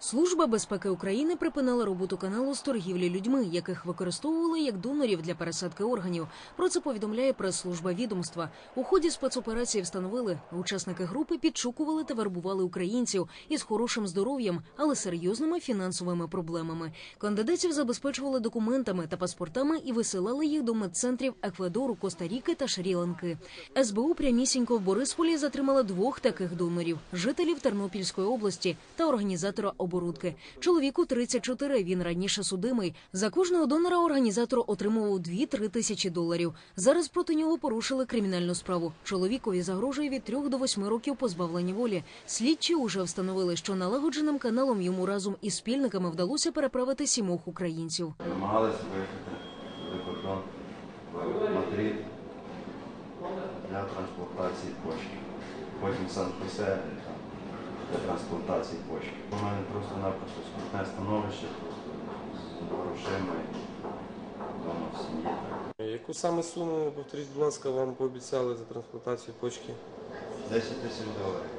Служба безпеки України припинила роботу каналу з торгівлі людьми, яких використовували як донорів для пересадки органів. Про це повідомляє прес-служба відомства. У ході спецоперації встановили, учасники групи підшукували та вербували українців із хорошим здоров'ям, але серйозними фінансовими проблемами. Кандидатів забезпечували документами та паспортами і висилали їх до медцентрів Еквадору, Коста-Ріки та Шрі-Ланки. СБУ прямісінько в Борисполі затримала двох таких донорів жителів Тернопільської області та організатора оборудки. Чоловіку 34, Він раніше судимий. За кожного донора організатор отримував 2-3 тисячі доларів. Зараз проти нього порушили кримінальну справу. Чоловікові загрожує від 3 до 8 років позбавлення волі. Слідчі уже встановили, що налагодженим каналом йому разом із спільниками вдалося переправити сімох українців. Намагалися виїхати за кордон в Мадрид для трансплантації почки. Потім в Сан-Хосе там, для трансплантації почки. У мене просто-напросто скрутне становище просто з грошима вдома в сім'ї. Яку саме суму, повторіть, будь ласка, вам пообіцяли за трансплантацію почки? 10 тисяч доларів.